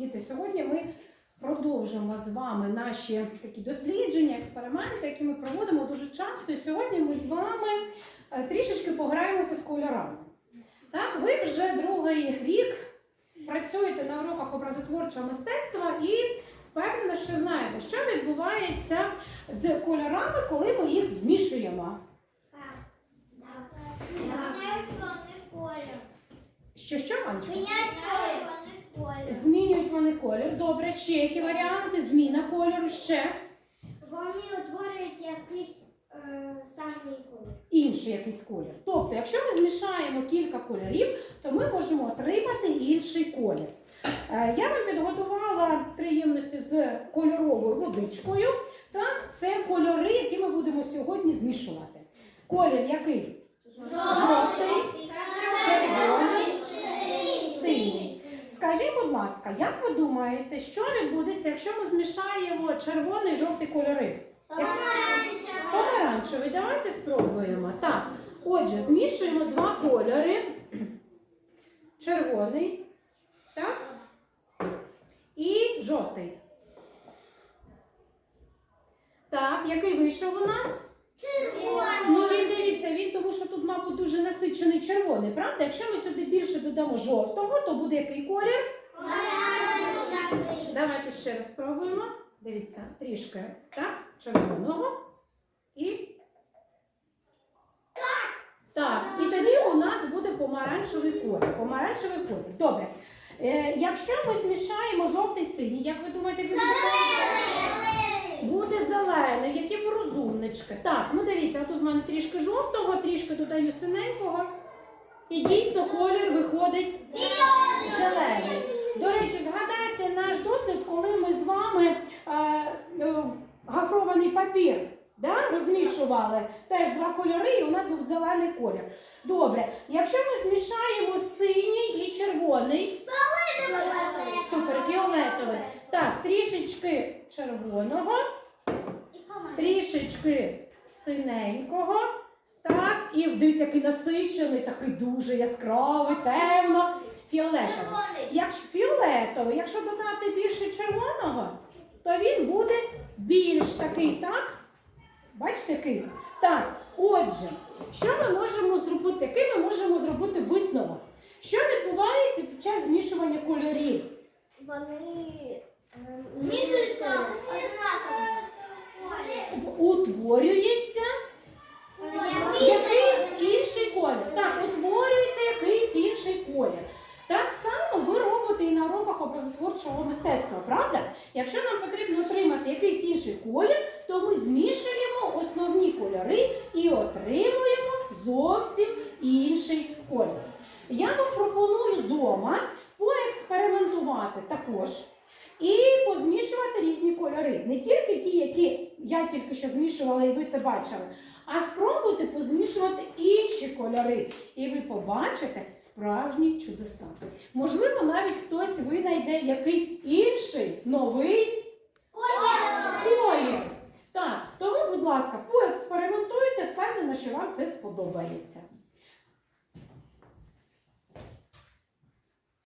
Діти, сьогодні ми продовжимо з вами наші такі дослідження, експерименти, які ми проводимо дуже часто. І сьогодні ми з вами е, трішечки пограємося з кольорами. Так, ви вже другий рік працюєте на уроках образотворчого мистецтва і впевнена, що знаєте, що відбувається з кольорами, коли ми їх змішуємо. Що що, Анечка? Змінюють вони колір. Добре, ще які варіанти? Зміна кольору ще Вони утворюють якийсь е, самий колір. інший якийсь колір. Тобто, якщо ми змішаємо кілька кольорів, то ми можемо отримати інший колір. Е, Я вам підготувала три ємності з кольоровою водичкою. Так, це кольори, які ми будемо сьогодні змішувати. Колір який? Жовтий, червоний, синій. Скажіть, будь ласка, як ви думаєте, що відбудеться, якщо ми змішаємо червоний і жовтий кольори? Помаранчевий, Помаранчевий. давайте спробуємо. Так, отже, змішуємо два кольори. Червоний, так? І жовтий. Так, який вийшов у нас? Червоний. Ну він дивіться, він тому що тут, мабуть, дуже насичений червоний, правда? Якщо ми сюди більше додамо жовтого, то буде який колір? Давайте ще раз спробуємо. Дивіться, трішки так, червоного і. Так, і тоді у нас буде помаранчевий колір. Помаранчевий колір. Добре. Е, якщо ми змішаємо жовтий синій, як ви думаєте, він буде зелений, які ви розумнички. Так, ну дивіться, тут в мене трішки жовтого, трішки додаю синенького. І дійсно колір виходить зелений. До речі, згадайте наш досвід, коли ми з вами е, е, гафрований папір да, розмішували теж два кольори, і у нас був зелений колір. Добре, якщо ми змішаємо синій і червоний, супер, фіолетовий. Так, трішечки червоного, трішечки синенького. Так, і дивіться, який насичений, такий дуже яскравий, темно, фіолетовий. Якщо фіолетовий, якщо додати більше червоного, то він буде більш такий, так? Бачите, який? Так, отже, що ми можемо зробити? Який ми можемо зробити висновок? Що відбувається під час змішування кольорів? Вони змішуються Місяця однаково. В- Утворюється якийсь інший колір. Так, утворюється якийсь інший колір. Так само ви робите і на уроках образотворчого правда? Якщо нам потрібно отримати якийсь інший колір, то ми змішуємо основні кольори і отримуємо зовсім інший колір. Я вам пропоную вдома поекспериментувати також і позмішувати різні кольори. Не тільки ті, які я тільки що змішувала, і ви це бачили, а спробуйте позмішувати інші кольори. І ви побачите справжні чудеса. Можливо, навіть хтось винайде якийсь інший новий колір. Так, тому, будь ласка, поекспериментуйте, впевнена, що вам це сподобається.